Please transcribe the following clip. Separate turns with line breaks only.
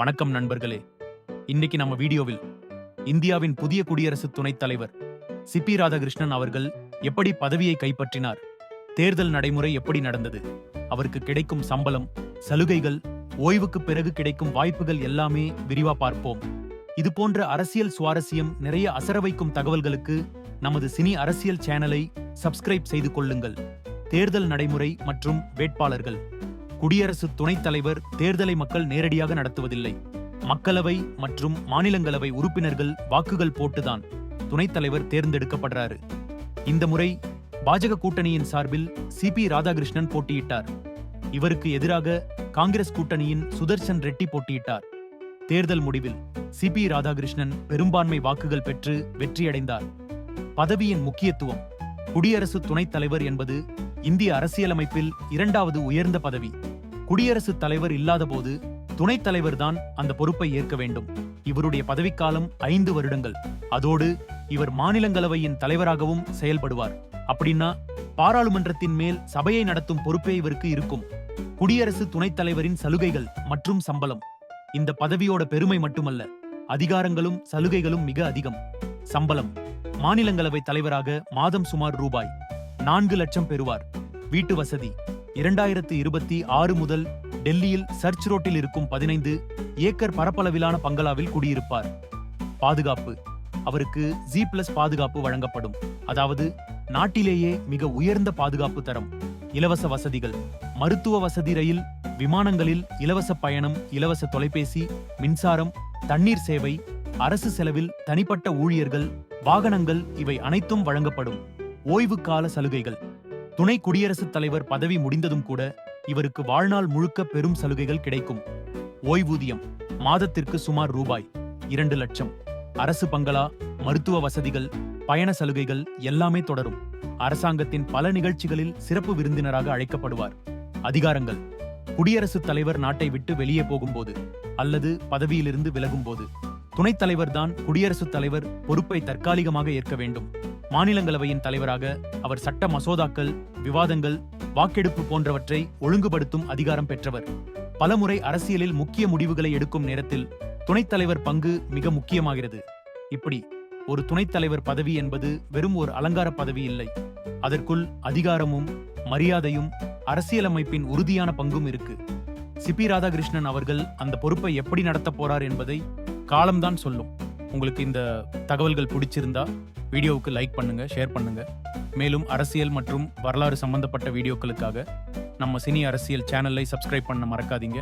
வணக்கம் நண்பர்களே. இன்னைக்கு நம்ம வீடியோவில் இந்தியாவின் புதிய குடியரசு துணைத் தலைவர் சிபி ராதாகிருஷ்ணன் அவர்கள் எப்படி பதவியை கைப்பற்றினார் தேர்தல் நடைமுறை எப்படி நடந்தது அவருக்கு கிடைக்கும் சம்பளம் சலுகைகள் ஓய்வுக்கு பிறகு கிடைக்கும் வாய்ப்புகள் எல்லாமே விரிவா பார்ப்போம். இது போன்ற அரசியல் சுவாரஸ்யம் நிறைய அசர வைக்கும் தகவல்களுக்கு நமது சினி அரசியல் சேனலை சப்ஸ்கிரைப் செய்து கொள்ளுங்கள். தேர்தல் நடைமுறை மற்றும் வேட்பாளர்கள். குடியரசு துணைத் தலைவர் தேர்தலை மக்கள் நேரடியாக நடத்துவதில்லை. மக்களவை மற்றும் மாநிலங்களவை உறுப்பினர்கள் வாக்குகள் போட்டுதான் துணைத் தலைவர் தேர்ந்தெடுக்கப்படுறாரு. இந்த முறை பாஜக கூட்டணியின் சார்பில் சிபி ராதாகிருஷ்ணன் போட்டியிட்டார். இவருக்கு எதிராக காங்கிரஸ் கூட்டணியின் சுதர்சன் ரெட்டி போட்டியிட்டார். தேர்தல் முடிவில் சிபி ராதாகிருஷ்ணன் பெரும்பான்மை வாக்குகள் பெற்று வெற்றியடைந்தார். பதவியின் முக்கியத்துவம் குடியரசு துணைத் தலைவர் என்பது இந்திய அரசியலமைப்பில் இரண்டாவது உயர்ந்த பதவி. குடியரசுத் தலைவர் இல்லாதபோது துணைத் தலைவர் தான் அந்த பொறுப்பை ஏற்க வேண்டும். இவருடைய பதவிக்காலம் ஐந்து வருடங்கள். அதோடு இவர் மாநிலங்களவையின் தலைவராகவும் செயல்படுவார். அப்படின்னா பாராளுமன்றத்தின் மேல் சபையை நடத்தும் பொறுப்பே இவருக்கு இருக்கும். குடியரசு துணைத் தலைவரின் சலுகைகள் மற்றும் சம்பளம். இந்த பதவியோட பெருமை மட்டுமல்ல அதிகாரங்களும் சலுகைகளும் மிக அதிகம். சம்பளம். மாநிலங்களவை தலைவராக மாதம் சுமார் ரூபாய். நான்கு லட்சம் பெறுவார். வீட்டு வசதி. இரண்டாயிரத்து இருபத்தி ஆறு முதல் டெல்லியில் சர்ச் ரோட்டில் இருக்கும் பதினைந்து ஏக்கர் பரப்பளவிலான பங்களாவில் குடியிருப்பார். பாதுகாப்பு. அவருக்கு ஜி பிளஸ் பாதுகாப்பு வழங்கப்படும். அதாவது நாட்டிலேயே மிக உயர்ந்த பாதுகாப்பு தரம். இலவச வசதிகள். மருத்துவ வசதி ரயில் விமானங்களில் இலவச பயணம் இலவச தொலைபேசி மின்சாரம் தண்ணீர் சேவை அரசு செலவில் தனிப்பட்ட ஊழியர்கள் வாகனங்கள் இவை அனைத்தும் வழங்கப்படும். ஓய்வு கால சலுகைகள். துணை குடியரசுத் தலைவர் பதவி முடிந்ததும் கூட இவருக்கு வாழ்நாள் முழுக்க பெரும் சலுகைகள் கிடைக்கும். ஓய்வூதியம் மாதத்திற்கு சுமார் ரூபாய் இரண்டு லட்சம். அரசு பங்களா மருத்துவ வசதிகள் பயண சலுகைகள் எல்லாமே தொடரும். அரசாங்கத்தின் பல நிகழ்ச்சிகளில் சிறப்பு விருந்தினராக அழைக்கப்படுவார். அதிகாரங்கள் குடியரசுத் தலைவர் நாட்டை விட்டு வெளியே போகும்போது அல்லது பதவியிலிருந்து விலகும்போது. துணைத் தலைவர் தான் குடியரசுத் தலைவர் பொறுப்பை தற்காலிகமாக ஏற்க வேண்டும். மாநிலங்களவையின் தலைவராக அவர் சட்ட மசோதாக்கள் விவாதங்கள் வாக்கெடுப்பு போன்றவற்றை ஒழுங்குபடுத்தும் அதிகாரம் பெற்றவர். பலமுறை அரசியலில் முக்கிய முடிவுகளை எடுக்கும் நேரத்தில் துணைத் தலைவர் பங்கு மிக முக்கியமாகிறது. இப்படி ஒரு துணைத் தலைவர் பதவி என்பது வெறும் ஒரு அலங்கார பதவி இல்லை. அதற்குள் அதிகாரமும் மரியாதையும் அரசியலமைப்பின் உறுதியான பங்கும் இருக்கு. சிபி ராதாகிருஷ்ணன் அவர்கள் அந்த பொறுப்பை எப்படி நடத்தப் போறார் என்பதை காலம்தான் சொல்லும். உங்களுக்கு இந்த தகவல்கள் பிடிச்சிருந்தா வீடியோவுக்கு லைக் பண்ணுங்க ஷேர் பண்ணுங்க. மேலும் அரசியல் மற்றும் வரலாறு சம்பந்தப்பட்ட வீடியோக்களுக்காக நம்ம சினி அரசியல் சேனலை சப்ஸ்கிரைப் பண்ண மறக்காதீங்க.